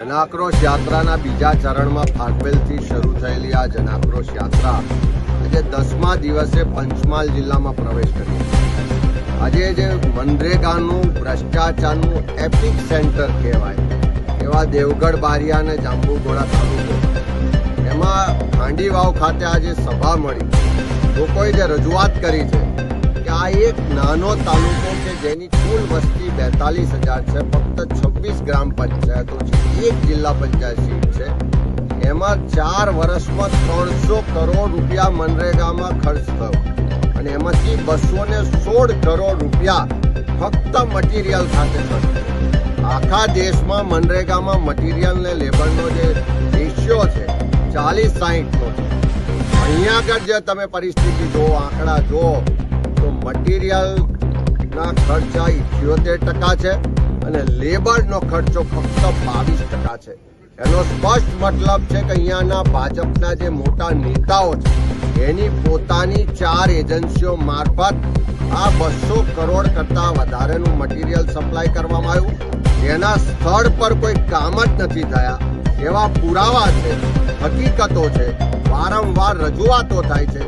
જનાક્રોશ યાત્રાના બીજા ચરણમાં ફાટવેલથી શરૂ થયેલી આ જનાક્રોશ યાત્રા આજે દસમા દિવસે પંચમહાલ જિલ્લામાં પ્રવેશ કર્યો આજે જે મનરેગાનું ભ્રષ્ટાચારનું એપિક સેન્ટર કહેવાય, એવા દેવગઢ બારિયા અને જાંબુઘોડા તાલુકો. એમાં ખાંડીવાવ ખાતે આજે સભા મળી. લોકોએ જે રજૂઆત કરી છે એક નાનો તાલુકો કે જેની કુલ વસ્તી બેતાલીસ હજાર છે, ફક્ત છવ્વીસ ગ્રામ પંચાયતો છે, એક જિલ્લા પંચાયત સીટ છે. એમાં ચાર વર્ષમાં ત્રણસો કરોડ રૂપિયા મનરેગામાં ખર્ચ થયો અને એમાંથી બસો ને સોળ કરોડ રૂપિયા ફક્ત મટીરિયલ ખાતે ખર્ચ આખા દેશમાં મનરેગામાં મટીરિયલ ને લેબરનો જે રેશિયો છે, ચાલીસ સાહીઠનો છે. અહીંયા આગળ જે તમે પરિસ્થિતિ જુઓ, આંકડા જુઓ તો મટીરિયલ ના ખર્ચા ઇઠ્યોતેર ટકા છે અને લેબરનો ખર્ચો ફક્ત બાવીસ ટકા છે. એનો સ્પષ્ટ મતલબ છે કે અહીંયાના ભાજપના જે મોટા નેતાઓ છે, એની પોતાની ચાર એજન્સીઓ મારફત આ બસો કરોડ કરતા વધારેનું મટીરિયલ સપ્લાય કરવામાં આવ્યું. એના સ્થળ પર કોઈ કામ જ નથી થયા. એવા પુરાવા છે, હકીકતો છે, વારંવાર રજૂઆતો થાય છે.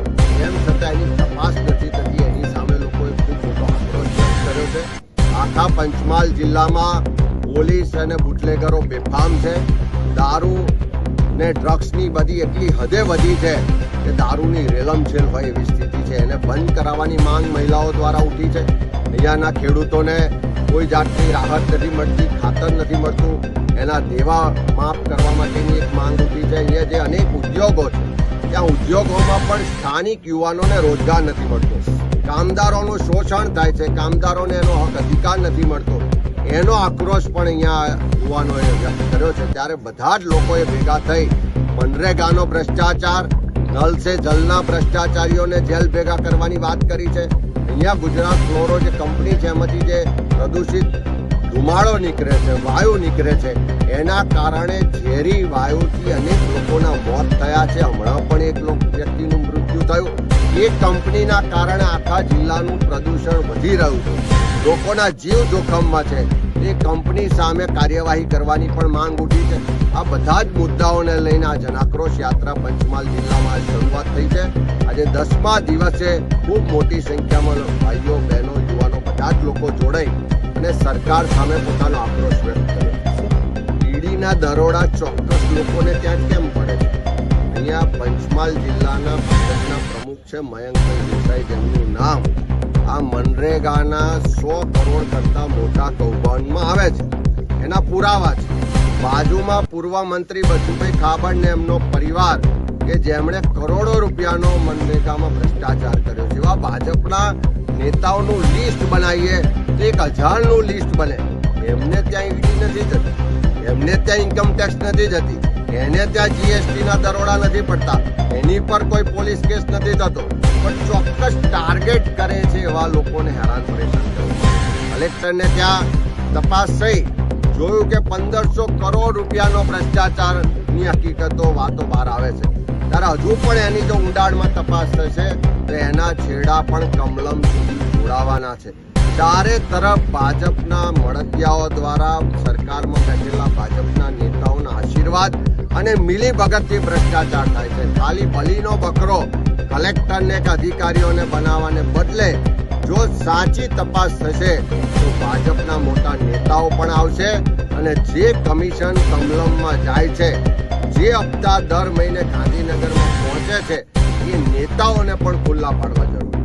એમ છતાં એની તપાસ નથી. આખા પંચમહાલ જિલ્લામાં પોલીસ અને બુટલેગરો બેફામ છે. દારૂ ને ડ્રગ્સની બધી એટલી હદે વધી છે કે દારૂની રેલમછેલ હોય એવી સ્થિતિ છે. એને બંધ કરાવવાની માંગ મહિલાઓ દ્વારા ઉઠી છે. અહીંયાના ખેડૂતોને કોઈ જાતની રાહત નથી મળતી, ખાતર નથી મળતું. એના દેવા માફ કરવા માટેની એક માંગ ઉઠી છે. અહીંયા જે અનેક ઉદ્યોગો છે, ત્યાં ઉદ્યોગોમાં પણ સ્થાનિક યુવાનોને રોજગાર નથી મળતો. કામદારોનું શોષણ થાય છે. કામદારોને એનો હક અધિકાર નથી મળતો. એનો આક્રોશ પણ અહીંયા યુવાનોએ વ્યક્ત કર્યો છે. ત્યારે બધા જ લોકોએ ભેગા થઈ મનરેગાનો ભ્રષ્ટાચાર નલ સે જલના ભ્રષ્ટાચારીઓને જેલ ભેગા કરવાની વાત કરી છે. અહીંયા ગુજરાત ફ્લોરો જે કંપની છે, એમાંથી જે પ્રદૂષિત ધુમાડો નીકળે છે, વાયુ નીકળે છે, એના કારણે ઝેરી વાયુથી અનેક લોકોના મોત થયા છે. હમણાં પણ એક વ્યક્તિનું મૃત્યુ થયું. એ કંપનીના કારણે આખા જિલ્લાનું પ્રદૂષણ વધી રહ્યું છે. લોકોના જીવ જોખમમાં છે. એ કંપની સામે કાર્યવાહી કરવાની પણ માંગ ઉઠી છે. આ બધા જ મુદ્દાઓને લઈને આ જનાક્રોશ યાત્રા પંચમહાલ જિલ્લામાં શરૂઆત થઈ છે. આજે દસમા દિવસે ખૂબ મોટી સંખ્યામાં ભાઈઓ, બહેનો, યુવાનો બધા જ લોકો જોડાઈ અને સરકાર સામે પોતાનો આક્રોશ વ્યક્ત કર્યો. ઈડીના દરોડા ચોક્કસ લોકોને ત્યાં કેમ પડે છે? અહીંયા પંચમહાલ જિલ્લાના ભાજપના પ્રમુખ છે મયંકભાઈ દેસાઈ, જેમનું નામ આ મનરેગાના સો કરોડ કરતા મોટા કૌભાંડમાં આવે છે. એના પુરાવા છે. બાજુમાં પૂર્વ મંત્રી બચુભાઈ ખાબડ ને એમનો પરિવાર કે જેમણે કરોડો રૂપિયાનો મનરેગામાં ભ્રષ્ટાચાર કર્યો એવા ભાજપના નેતાઓનું લિસ્ટ બનાવીએ તો એક હજારનું લિસ્ટ બને. એમને ત્યાં ઈડી નથી જતી એમને ત્યાં ઇન્કમ ટેક્સ નથી જતી. એને ત્યાં જીએસટી ના દરોડા નથી પડતા. એની પર કોઈ પોલીસ કેસ નથી થતો. પણ ચોક્કસ ટાર્ગેટ કરે છે એવા લોકોને હેરાન પરેશાન કરે કલેક્ટરને ત્યાં તપાસ થઈ. જોયું કે પંદરસો કરોડ રૂપિયાનો ભ્રષ્ટાચારની હકીકતો વાતો બહાર આવે છે. ત્યારે હજુ પણ એની જો ઊંડાણમાં તપાસ થશે તો એના છેડા પણ કમલમ સુધી જોડાવાના છે. ચારે તરફ ભાજપના મળતિયાઓ દ્વારા સરકારમાં બેઠેલા ભાજપના નેતાઓના આશીર્વાદ અને મિલી ભગતથી ભ્રષ્ટાચાર થાય છે. ખાલી બલીનો બકરો કલેક્ટરને કે અધિકારીઓને બનાવવાને બદલે જો સાચી તપાસ થશે, તો ભાજપના મોટા નેતાઓ પણ આવશે અને જે કમિશન કમલમમાં જાય છે, જે હપ્તા દર મહિને ગાંધીનગરમાં પહોંચે છે, એ નેતાઓને પણ ખુલ્લા પાડવા જરૂરી